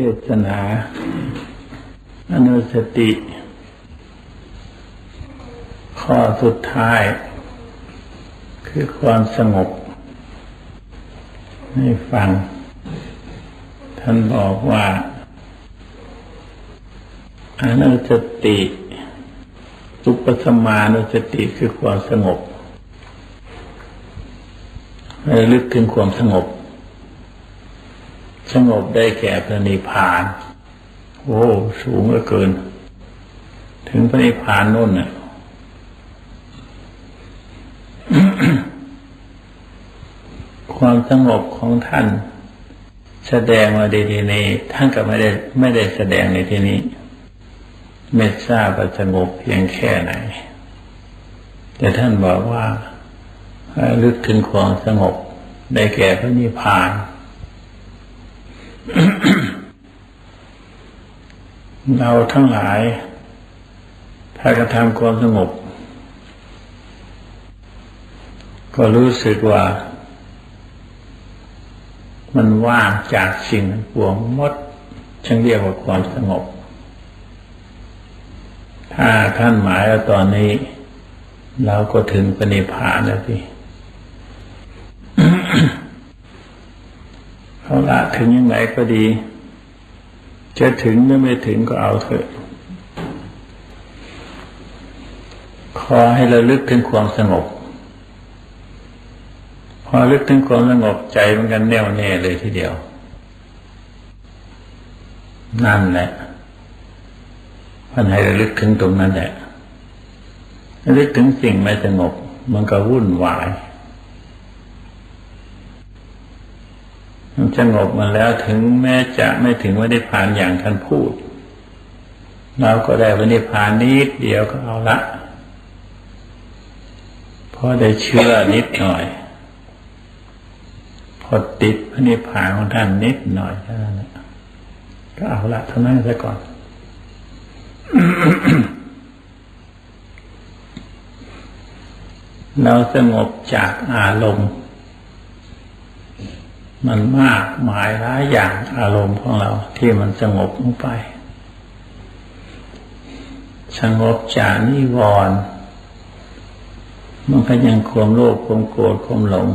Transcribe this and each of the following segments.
เทศนาอนุสติ ข้อสุดท้าย คือความสงบ ให้ฟัง ท่านบอกว่าอนุสติสุปสมานุสติคือความสงบระลึกถึงความสงบ สงบได้แก่พระนิพพาน โอ้สูงเหลือเกิน ถึงพระนิพพานนู่นน่ะความสงบของท่าน แสดงมาในที่นี้ท่านก็ไม่ได้ไม่ได้แสดงในที่นี้ไม่ทราบว่าสงบเพียงแค่ไหน แต่ท่านบอกว่าลึกถึงความสงบได้แก่พระนิพพาน เราทั้งหลายถ้ากระทำความสงบ ก็รู้สึกว่า มันว่างจากสิ่งปวงมดฉันเรียกว่าความสงบ ถ้าท่านหมายว่าตอนนี้ เราก็ถึงปณิพานแล้วพี่ เอาละถึงยังไงก็ดี จะถึงหรือไม่ถึงก็เอาเถอะ ขอให้เราลึกถึงความสงบ พอลึกถึงความสงบใจมันกันแน่วแน่เลยทีเดียว นั่นแหละพันให้ระลึกถึงตรงนั้นแหละระลึกถึงสิ่งไม่สงบ มันก็วุ่นวาย มัน สงบมาแล้วถึงแม้จะไม่ถึงวันิพานอย่างท่านพูด เราก็ได้วันิพานนิดเดียวก็เอาละพอได้เชื่อนิดหน่อย พอติดพระนิพานของท่านนิดหน่อยเท่านั้นก็เอาละเท่านั้นซะก่อนเราสงบจากอารมณ์ มันมากหมายหลายอย่างอารมณ์ของเราที่มันสงบลงไป สงบจากนิวรณ์มันก็ยังความโลภความโกรธความหลง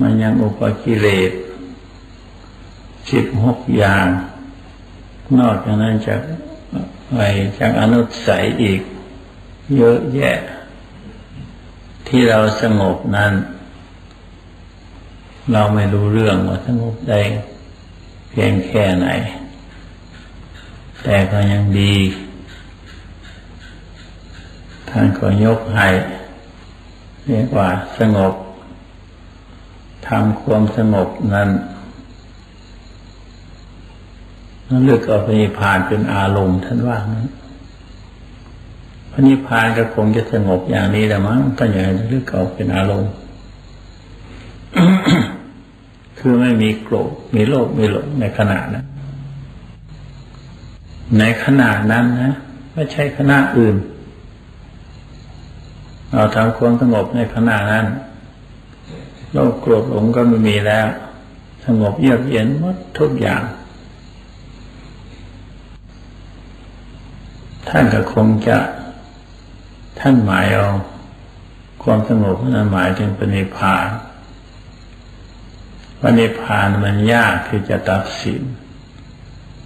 มันยังอุปกิเลสสิบหกอย่าง นอกจากนั้นจากไปจากอนุสัยอีก เยอะแยะ ที่เราสงบนั้น เราไม่รู้เรื่องว่าสงบได้เพียงแค่ไหน แต่ก็ยังดี ท่านก็ยกให้เรียกว่าสงบทำความสงบนั้นนั่นเลือกเอาพระนิพพานเป็นอารมณ์ท่านว่านั้นพระนิพพานก็คงจะสงบอย่างนี้แหละมั้งก็อย่างนี้เลือกเอาเป็นอารมณ์ คือไม่มีโกรธมีโลภมีหลงในขณะนั้น ในขณะนั้นนะไม่ใช่ขณะอื่น เราทำความสงบในขณะนั้นโลภโกรธหลงก็ไม่มีแล้ว สงบเยือกเย็นหมดทุกอย่าง ท่านก็คงจะท่านหมายเอาความสงบนั้นหมายถึงปณิพาน ปณิพานมันยากที่จะตัดสิน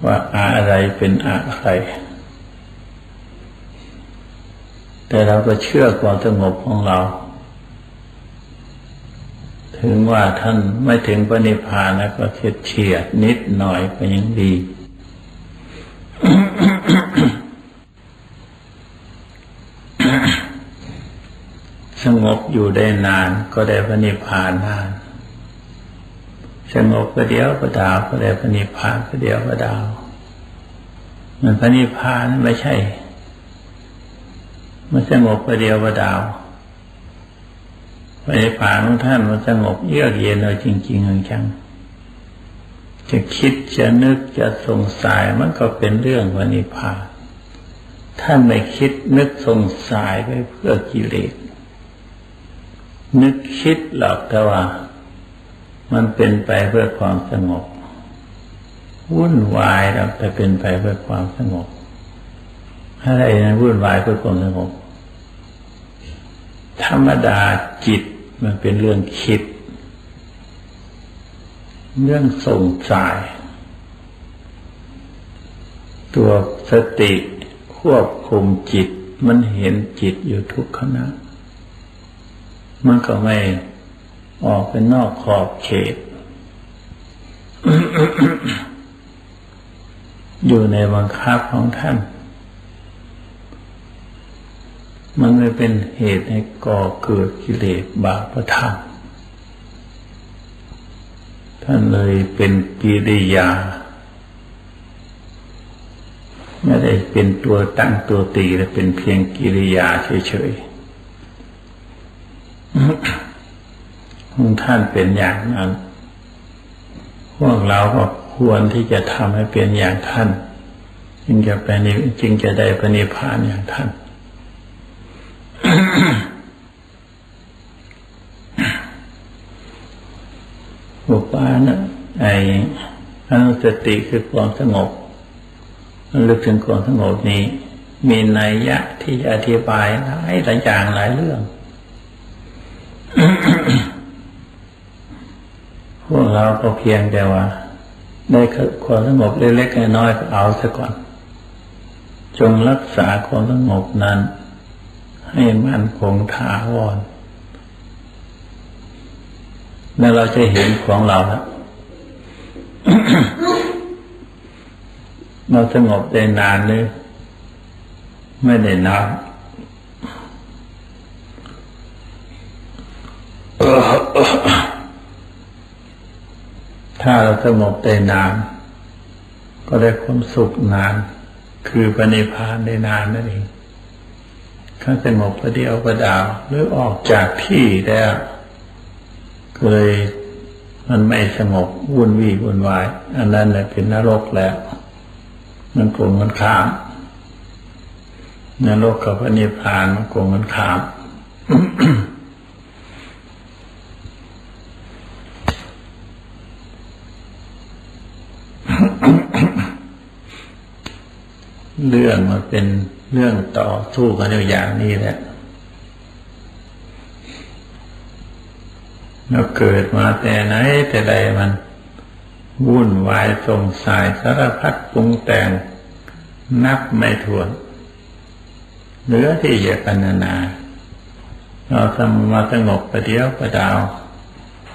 ว่าอะไรเป็นอะไร แต่เราก็เชื่อความสงบของเรา ถึงว่าท่านไม่ถึงปณิพานแล้วก็เฉียดเฉียดนิดหน่อยก็ยังดีสงบอยู่ได้นานก็ได้พระนิพพานนาน สงบก็เดียวก็ดาวก็ได้พระนิพพานก็เดียวก็ดาว มันพระนิพพานไม่ใช่ มันสงบก็เดียวก็ดาวพระนิพพานของท่านมันสงบเยือกเย็นเอาจริงๆจังจะคิดจะนึกจะสงสัยมันก็เป็นเรื่องพระนิพพานท่านไม่คิดนึกสงสัยไปเพื่อกิเลสนึกคิดหรอกแต่ว่า มันเป็นไปเพื่อความสงบ วุ่นวายเราแต่เป็นไปเพื่อความสงบอะไรนะวุ่นวายเพื่อความสงบ ธรรมดาจิตมันเป็นเรื่องคิด เรื่องส่งสาย ตัวสติควบคุมจิต มันเห็นจิตอยู่ทุกขณะมันก็ไม่ ออกเป็นนอกขอบเขต อยู่ในบังคับของท่าน มันไม่เป็นเหตุให้ก่อเกิดกิเลสบาปธรรมท่านเลยเป็นกิริยา ไม่ได้เป็นตัวตั้งตัวตีแต่เป็นเพียงกิริยาเฉยๆของ ท่านเป็นอย่างนั้น พวกเราก็ควรที่จะทำให้เป็นอย่างท่าน จึงจะไปนิจึงจะได้ปณิพานอย่างท่านอุปานะไอ้อนุสติคือความสงบลึกถึงความสงบนี้ มีนัยยะที่จะอธิบายหลายหลายอย่างหลายเรื่อง พวกเราก็เพียงแต่ว่าได้ความสงบเล็กๆน้อยๆเอาซะก่อน จงรักษาความสงบนั้น ให้มั่นคงถาวรแล้วเราจะเห็นของเราแล้วเราสงบได้นานหรือไม่ได้นาน ถ้าเราสงบได้นาน ก็ได้ความสุขนาน คือปณิพานได้นานนั่นเองถ้าสงบประเดียวประดาวหรือออกจากที่แล้วก็เลยมันไม่สงบวุ่นวี่วุ่นวาย อันนั้นแหละเป็นนรกแล้ว มันโกงมันขามนรกกับพระนิพพานมันโกงมันขาม เรื่องมันเป็นเรื่องต่อสู้กันอย่างนี้แหละเราเกิดมาแต่ไหนแต่ใดมันวุ่นวายสงสัยสารพัดปรุงแต่งนับไม่ถ้วนเหลือที่จะพันนา เราทำมาสงบประเดียวประดาว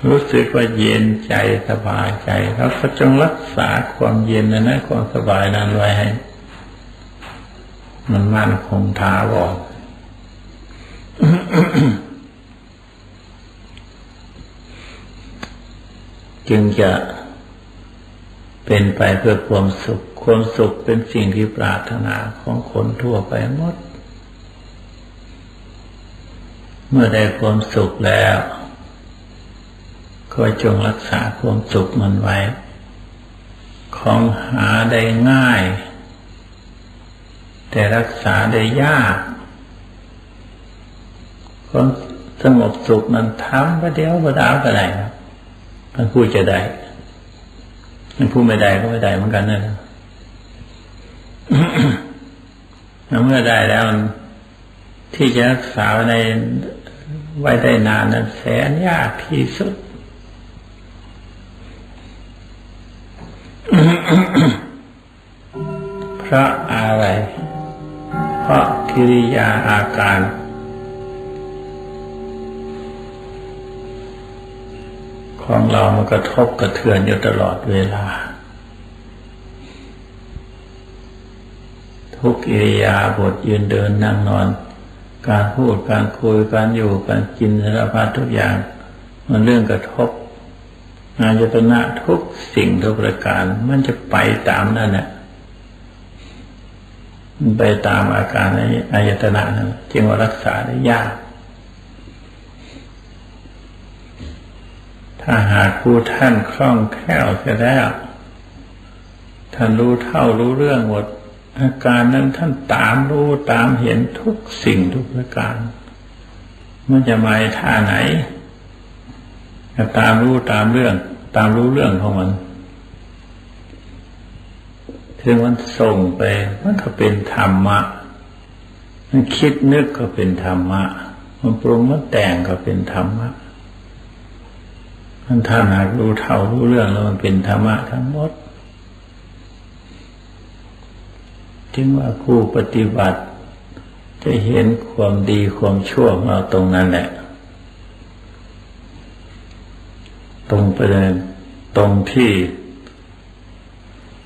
รู้สึกว่าเย็นใจสบายใจเราก็จงรักษาความเย็นนั้นความสบายนั้นไว้ให้ มันมั่นคงท้าวรจึงจะเป็นไปเพื่อความสุข ความสุขเป็นสิ่งที่ปรารถนาของคนทั่วไปหมด เมื่อได้ความสุขแล้ว ก็จงรักษาความสุขมันไว้ ของหาได้ง่าย แต่รักษาได้ยากความสงบสุขนั้นทำประเดี๋ยวประดาวก็ได้ครับมันพูดจะได้มันพูดไม่ได้ก็ไม่ได้เหมือนกันนั่นแหละเมื่อได้แล้วที่จะรักษาในไว้ได้นานนั้นแสนยากที่สุดเพราะอะไร เพราะกิริยาอาการ ของเรามันกระทบกระเทือนอยู่ตลอดเวลา ทุกอิริยาบถยืนเดินนั่งนอน การพูดการคุยการอยู่การกินสารพัดทุกอย่าง มันเรื่องกระทบงานยตนะทุกสิ่งทุกประการมันจะไปตามนั่นแหละ ไปตามอาการในอายตนะนั้นจึงว่ารักษาได้ยาก ถ้าหากผู้ท่านคล่องแคล่วจะแล้ว ท่านรู้เท่ารู้เรื่องหมด อาการนั้นท่านตามรู้ตามเห็นทุกสิ่งทุกประการ มันจะมาท่าไหนจะตามรู้ตามเรื่อง ตามรู้เรื่องของมัน ถึงมันส่งไปมันก็เป็นธรรมะ มันคิดนึกก็เป็นธรรมะ มันปรุงมันแต่งก็เป็นธรรมะมันท่านหากรู้เท่ารู้เรื่องแล้วมันเป็นธรรมะทั้งหมดจึงว่าผู้ปฏิบัติ จะเห็นความดีความชั่วของเราตรงนั้นแหละ ตรงไปเลยตรงที่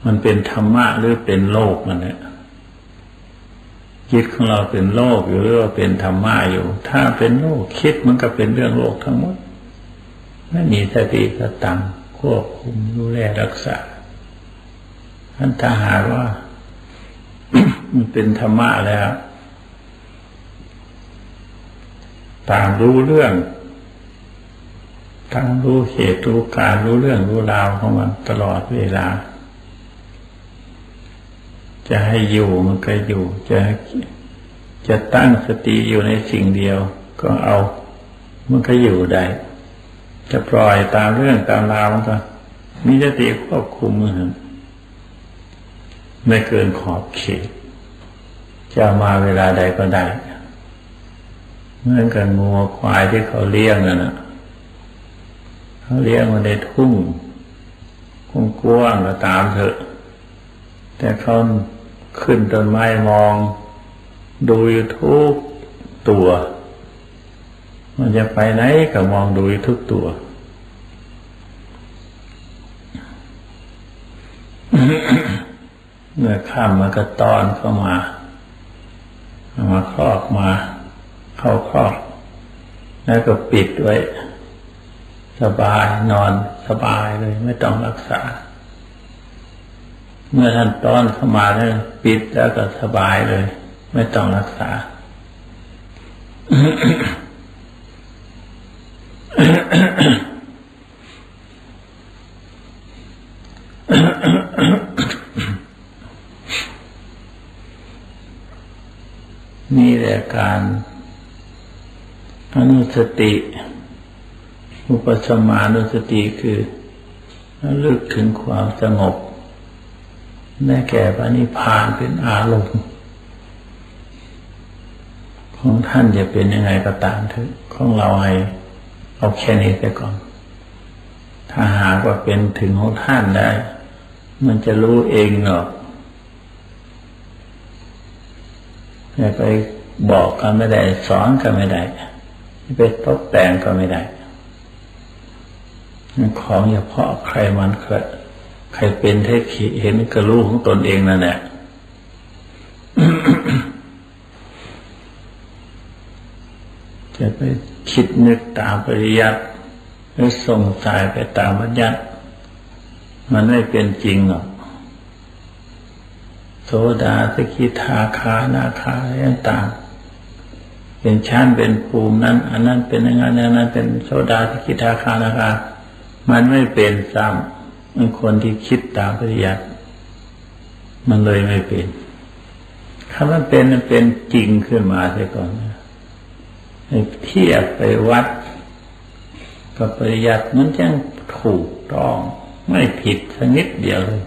มันเป็นธรรมะหรือเป็นโลกมันเนี่ยจิตของเราเป็นโลกอยู่หรือว่าเป็นธรรมะอยู่ ถ้าเป็นโลกคิดมันก็เป็นเรื่องโลกทั้งหมด ไม่มีสติสตังควบคุมดูแลรักษาท่านถ้าหากว่า มันเป็นธรรมะแล้วต่างรู้เรื่องทั้งรู้เหตุรู้การรู้เรื่องรู้ราวของมันตลอดเวลา จะให้อยู่มันก็อยู่ จะจะตั้งสติอยู่ในสิ่งเดียว ก็เอา มันก็อยู่ได้ จะปล่อยตามเรื่องตามราวมันก็ มีสติควบคุมมันไม่เกินขอบเขต จะมาเวลาใดก็ได้เหมือนกันงัวควายที่เขาเลี้ยงนั่นนะเขาเลี้ยงมาในทุ่งกว้างก็ตามเถอะ แต่เขา ขึ้นต้นไม้มอง ดูอยู่ทุกตัว มันจะไปไหนก็มองดูทุกตัว เมื่อข้ามมันก็ตอนเข้ามามาครอบมา เข้าครอบ แล้วก็ปิดไว้ สบายนอนสบายเลยไม่ต้องรักษา เมื่อท่านต้อนเข้ามาแล้วปิดแล้วก็สบายเลย ไม่ต้องรักษา นี่แหละการอนุสติ อุปสมานุสติคือระลึกถึงความสงบ แม่แก่ปณิพานเป็นอารมณ์ของท่านจะเป็นยังไงก็ตามเถอะของเราให้เอาแค่นี้ไปก่อน ถ้าหากว่าเป็นถึงของท่านได้ มันจะรู้เองหรอกจะไปบอกก็ไม่ได้ สอนก็ไม่ได้ไปตกแต่งก็ไม่ได้ ของเฉพาะใครมันเคย ใครเป็นเทขีเห็นก็รู้ของตนเองนั่นแหละจะไปคิดนึกตามปริยัติหรือส่งสายไปตามปัญญัติมันไม่เป็นจริงหรอกโสดาสกิทาคานาคาอะไรต่างเป็นชั้นเป็นภูมินั้น อันนั้นเป็นอย่างนั้นอย่างนั้นเป็นโสดาสกิทาคานาคา มันไม่เป็นซ้ำ คนที่คิดตามปริยัติมันเลยไม่เป็นคำว่าเป็นมันเป็นจริงขึ้นมาเสียก่อนเทียบไปวัดกับปริยัติมันยังถูกต้อง ไม่ผิดสักนิดเดียวเลย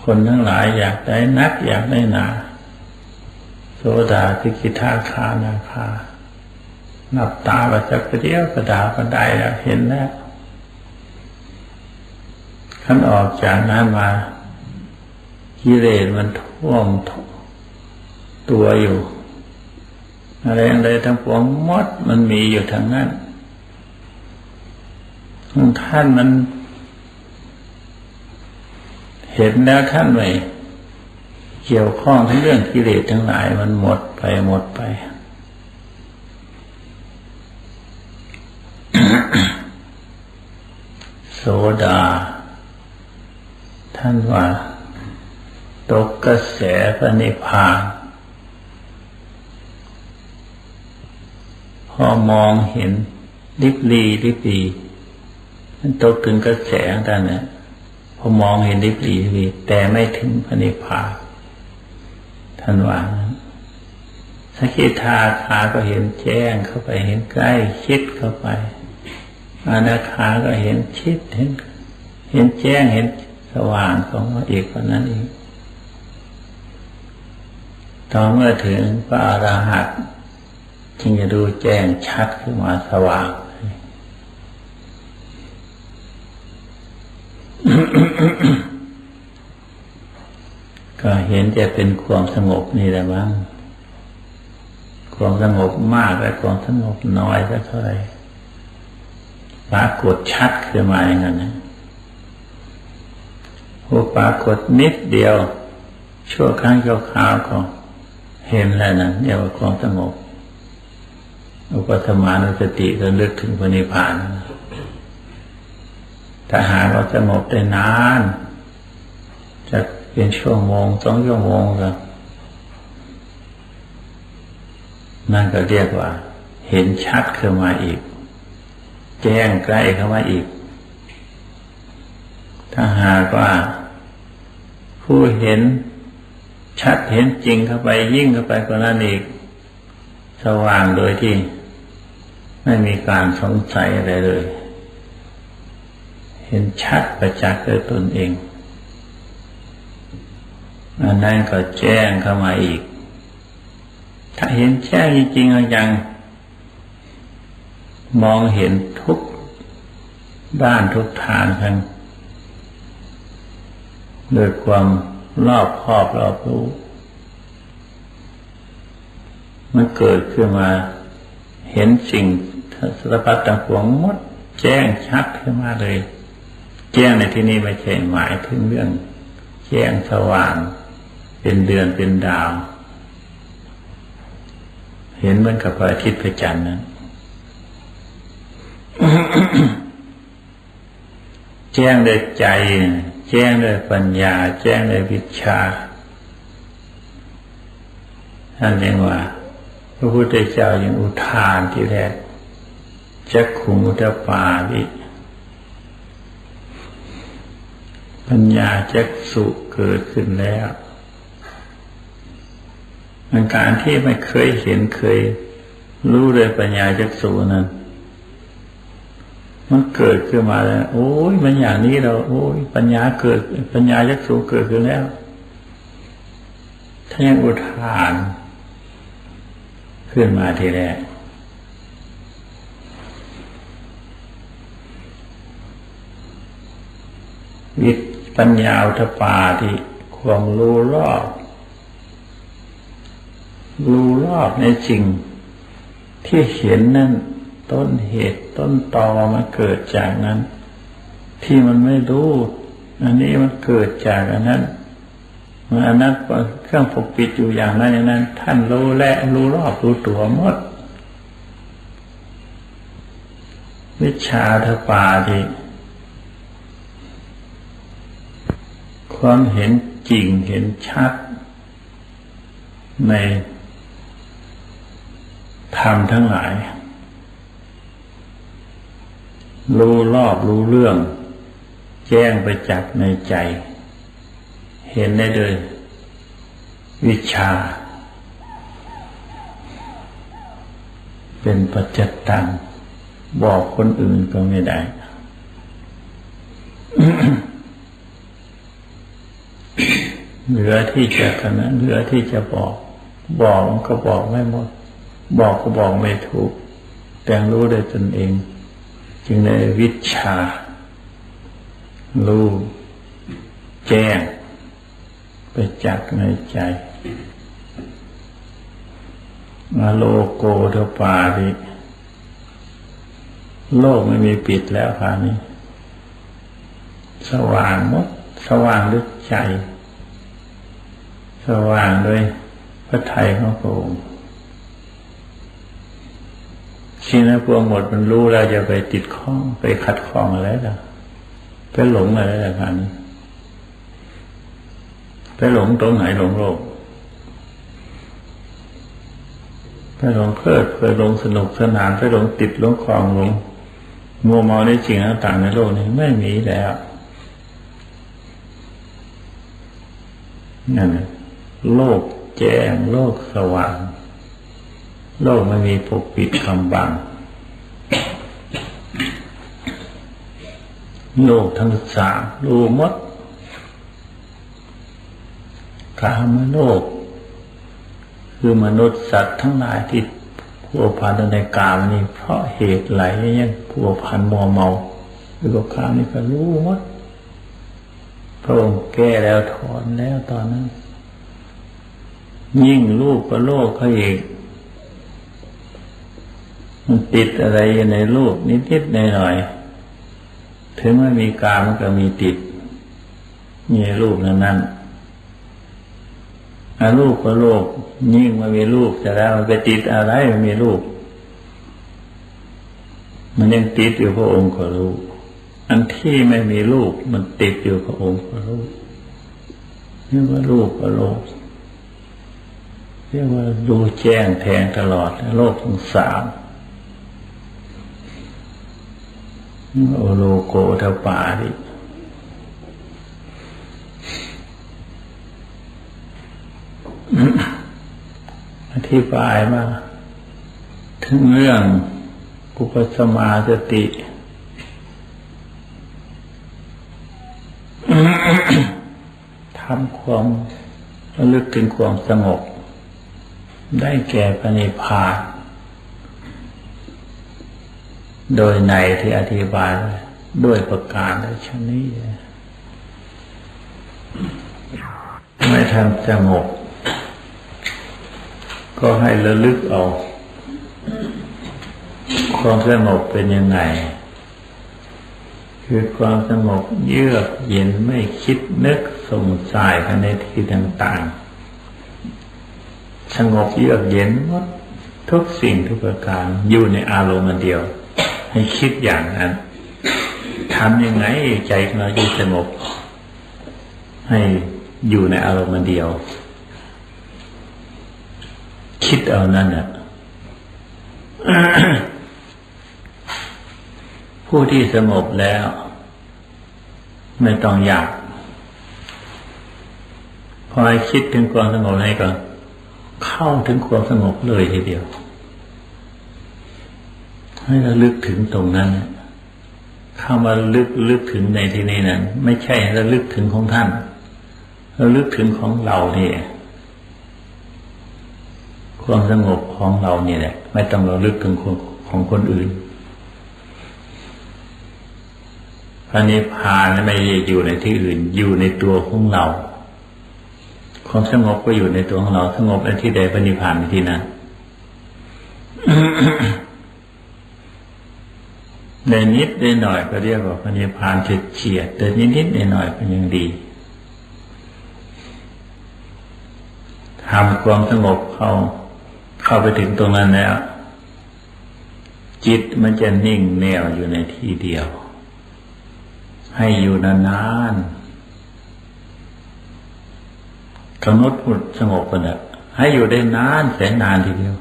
คนทั้งหลายอยากได้นักอยากได้หนาโสดาทิกิทาคานาคา นับตาไปสักเดียวกระดาก็ได้แล้วเห็นแล้วขั้นออกจากนั้นมากิเลสมันท่วมตัวอยู่อะไรอะไรทั้งปวงมดมันมีอยู่ทางนั้นท่านมัน เห็นแล้วท่านไม่เกี่ยวข้องทั้งเรื่องกิเลสทั้งหลายมันหมดไปหมดไป โส ดา ท่านว่า ตกกระแสพระนิพพานพอมองเห็นลิบลีลิบลีมันตกถึงกระแสท่านนี่ยพอมองเห็นได้ปลีวีแต่ไม่ถึงพระนิพพานท่านว่าสกิทาคาก็เห็นแจ้งเข้าไปเห็นใกล้ชิดเข้าไป อนาคาก็เห็นชิดเห็น เห็นแจ้งเห็นสว่างของพระเอกคนนั้นเองตอนเมื่อถึงพระอรหันต์จึงจะดูแจ้งชัดขึ้นมาสว่างก็เห็นจะเป็นความสงบนี่แหละมั้งความสงบมากและความสงบน้อยก็เท่าไหร่ ปรากฏชัดขึ้นมาอย่างนั้นนะผู้ปรากฏนิดเดียว ชั่วครั้งชั่วคราวก็เห็นแล้วนะเรียกว่าความสงบอุปธรรมานุสติระลึกถึงพระนิพพานถ้าหากเราสงบได้นานจะเป็นชั่วโมงสองชั่วโมงก็นั่นก็เรียกว่า เห็นชัดขึ้นมาอีก แจ้งใกล้เข้ามาอีก ถ้าหากว่าผู้เห็นชัดเห็นจริงเข้าไปยิ่งเข้าไปกว่านั้นอีก สว่างโดยที่ ไม่มีการสงสัยอะไรเลย เห็นชัดประจักษ์ด้วยตนเองอันนั้นก็แจ้งเข้ามาอีก ถ้าเห็นแจ้งจริงๆอย่าง มองเห็นทุกด้านทุกทางทั้งโดยความรอบครอบรอบรู้มันเกิดขึ้นมา เห็นสิ่งสารพัดต่างๆวงมด แจ้งชัดขึ้นมาเลย แจ้งในที่นี้ไม่ใช่หมายถึงเรื่อง แจ้งสว่าง เป็นเดือนเป็นดาว เห็นเหมือนกับพระอาทิตย์พระจันทร์นั้น แจ้งด้วยใจ แจ้งด้วยปัญญา แจ้งด้วยวิชาท่านเรียกว่า พระพุทธเจ้ายังอุทานที่แรกจักขุมุตปาวิปัญญาจักสุเกิดขึ้นแล้วมันการที่ไม่เคยเห็นเคยรู้เลยปัญญาจักสุนั้น มันเกิดขึ้นมาแล้ว โอ้ยมันอย่างนี้เราโอ้ยปัญญาเกิด ปัญญายักษ์สูเกิดขึ้นแล้วถ้ายังอุทาน ขึ้นมาทีแรกวิปัญญาอุทปาที่ความรู้รอบรู้รอบในสิ่งที่เห็นนั่น ต้นเหตุต้นตอมันเกิดจากนั้น ที่มันไม่รู้อันนี้มันเกิดจากอันนั้นมันอันนั้นเครื่องปกปิดอยู่อย่างนั้นอย่างนั้น ท่านรู้และรู้รอบรู้ตัวหมด วิชาทปาที่ความเห็นจริงเห็นชัด ในธรรมทั้งหลาย รู้รอบรู้เรื่อง แจ้งไปจักในใจ เห็นได้เลย วิชา เป็นปัจจตังบอกคนอื่นก็ไม่ได้เหลือที่จะขนาดเหลือที่จะบอก บอกก็บอกไม่หมด บอกก็บอกไม่ถูก แต่รู้ได้ตนเอง จึงได้วิชา รู้แจ้ง ไปจักในใจมาโลโกเทปาดิโลกไม่มีปิดแล้วพานี้ สว่างหมด สว่างด้วยใจ สว่างด้วยพระไทยของพระองค์ สิ่งนั้นพวงหมดมันรู้แล้วจะไปติดข้องไปขัดข้องอะไรล่ะไปหลงอะไรล่ะกันไปหลงตรงไหนหลงโลกไปหลงเพลิดไปหลงสนุกสนานไปหลงติดหลงคลองหลงมัวเมาในสิ่งต่างในโลกนี้ไม่มีแล้วนั่นโลกแจ้งโลกสว่าง โลกไม่มีปกปิดคำบังโลกทั้งสามรู้หมดกามโลก คือมนุษย์สัตว์ทั้งหลายที่ผัวพันในกามนี่เพราะเหตุไหลยังผัวพันมัวเมาหรือก็กามนี่ก็รู้หมดพระองค์แก้แล้วถอนแล้วตอนนั้น ยิ่งลูกก็โลกเขาอีก มันติดอะไรอยู่ในรูปนิดๆหน่อยๆถึงไม่มีกามมันก็มีติดมีรูปนั้นนั้นอารูปก็โลกยิ่งมามีรูปจะแล้วมันไปติดอะไรมันมีรูป มันยังติดอยู่พระองค์ก็รู้ อันที่ไม่มีรูปมันติดอยู่พระองค์ก็รู้เรียกว่ารูปก็โลกเรียกว่าดูแจ้งแทงตลอดโลกทั้งสาม โอโลโกทปาดิอธิบายมา ถึงเรื่องกุปสมาสติ ทำความระลึกถึงความสงบ ได้แก่ปณิพาน โดยในที่อธิบายด้วยประการในชนี้ไม่ทำสงบก็ให้ระลึกเอาความสงบเป็นยังไง คือความสงบเยือกเย็นไม่คิดนึกสงสัยภายในที่ต่างๆ สงบเยือกเย็นหมดทุกสิ่งทุกประการอยู่ในอารมณ์เดียว ให้คิดอย่างนั้นทำยังไงใจเราจะสงบ ให้อยู่ในอารมณ์เดียว คิดเอานั่นน่ะผู้ที่สงบแล้ว ไม่ต้องอยาก พอคิดถึงความสงบให้ก่อนเข้าถึงความสงบเลยทีเดียว ให้เราลึกถึงตรงนั้นเข้ามาลึกลึกถึงในที่นี้นั้น ไม่ใช่เราลึกถึงของท่านเราลึกถึงของเราเนี่ยความสงบของเราเนี่ยแหละไม่ต้องเราลึกถึงของคนอื่นพระนิพพานไม่ได้อยู่ในที่อื่น อยู่ในตัวของเรา ความสงบก็อยู่ในตัวของเรา สงบในที่ใดพระนิพพานในที่นั้น ในนิดในหน่อยก็เรียกว่าพระนิพพานเฉียดแต่นิดนิดในหน่อยก็ยังดีทำความสงบเข้าเข้าไปถึงตรงนั้นแล้ว จิตมันจะนิ่งแน่วอยู่ในที่เดียว ให้อยู่นานๆกำหนดพุทสงบกันนะให้อยู่ได้นานแสนนานทีเดียว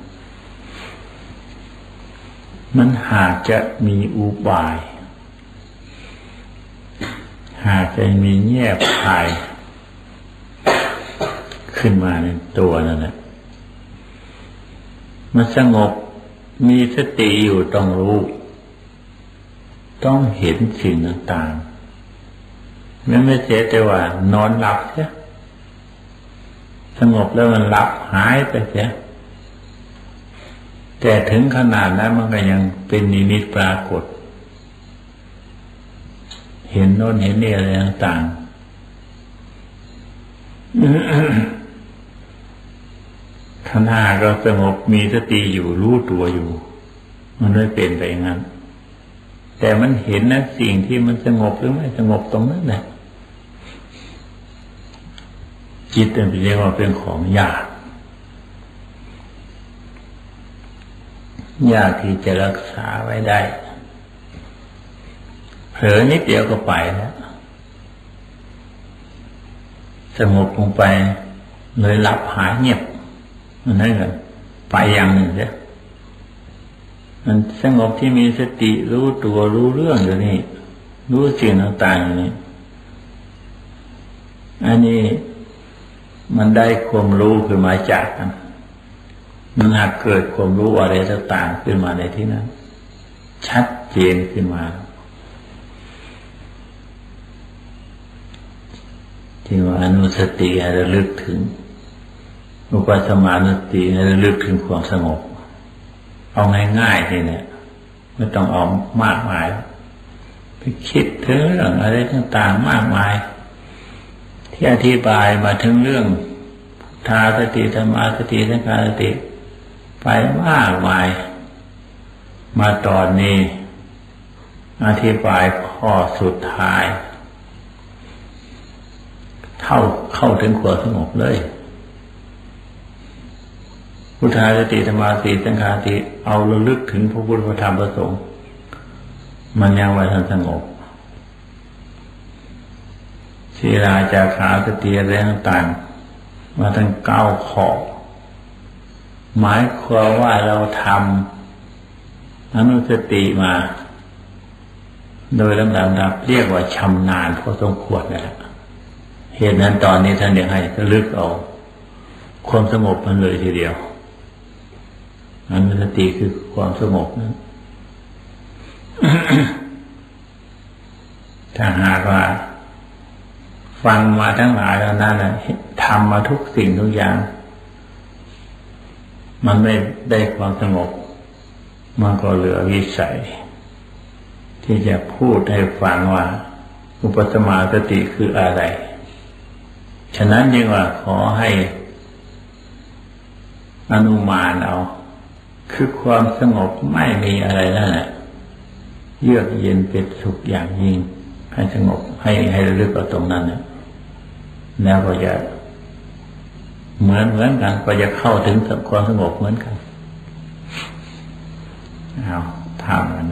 มันหากจะมีอุบาย หากจะมีแง่ภาย ขึ้นมาในตัวนั่นแหละมันสงบมีสติอยู่ต้องรู้ ต้องเห็นสิ่งต่างๆไม่ไม่เสียแต่ว่านอนหลับเสียสงบแล้วมันหลับหายไปเสีย แต่ถึงขนาดนั้นมันก็ยังเป็นนิมิตปรากฏ เห็นโน้นเห็นนี่อะไรต่างๆขณะก็สงบมีสติอยู่รู้ตัวอยู่ มันไม่เป็นไปอย่างนั้น แต่มันเห็นนะสิ่งที่มันสงบหรือไม่สงบตรงนั้นแหละจิตเป็นเรียกว่าเป็นของยาก ยากที่จะรักษาไว้ได้ เผลอนิดเดียวก็ไปแล้วสงบลงไปเลยหลับหายเงียบ มันนั่นแหละไปอย่างหนึ่งเสียมันสงบที่มีสติรู้ตัวรู้เรื่องอยู่นี่รู้สิ่งต่างๆอย่นี้อันนี้มันได้ความรู้ขึ้นมาจากกัน มันหากเกิดความรู้อะไรต่างๆขึ้นมาในที่นั้น ชัดเจนขึ้นมาที่ว่าอนุสติให้ระลึกถึงอุปสมานุสติให้ระลึกถึงความสงบ เอาง่ายๆทีเนี่ยไม่ต้องเอามากมาย ไปคิดถึงเรื่องอะไรต่างๆมากมาย ที่อธิบายมาถึงเรื่องทาสติธรรมาสติสังขาสติ ไปมากมาย มาตอนนี้ อธิบายข้อสุดท้าย เท่าเข้าถึงความสงบเลยพุทธาสติธรรมาสติสังขาติเอาระลึกถึงพระพุทธระธรรมพระสงฆ์มันยังไว้ทันสงบศีลาจาขาสติอะไรต่างๆมาทั้งเก้าข้อ หมายความว่าเราทำอนุสติมา โดยลำดับเรียกว่าชำนาญพอสมควรนั่นแหละเหตุนั้นตอนนี้ท่านอยากให้ลึกเอาความสงบมันเลยทีเดียวอนุสติคือความสงบนั้นถ้าหากว่า ฟังมาทั้งหลายแล้วนั่นแหละทำมาทุกสิ่งทุกอย่าง มันไม่ได้ความสงบ มันก็เหลือวิสัย ที่จะพูดให้ฟังว่า อุปสมาสติคืออะไร ฉะนั้นจึงว่าขอให้อนุมานเอา คือความสงบไม่มีอะไรนั่นแหละเยือกเย็นเป็นสุขอย่างยิ่ง ให้สงบให้ให้ระลึกเอาตรงนั้นนะแล้วก็จะ เหมือนเหมือนกันก็จะเข้าถึงความสงบเหมือนกันเอาทำกัน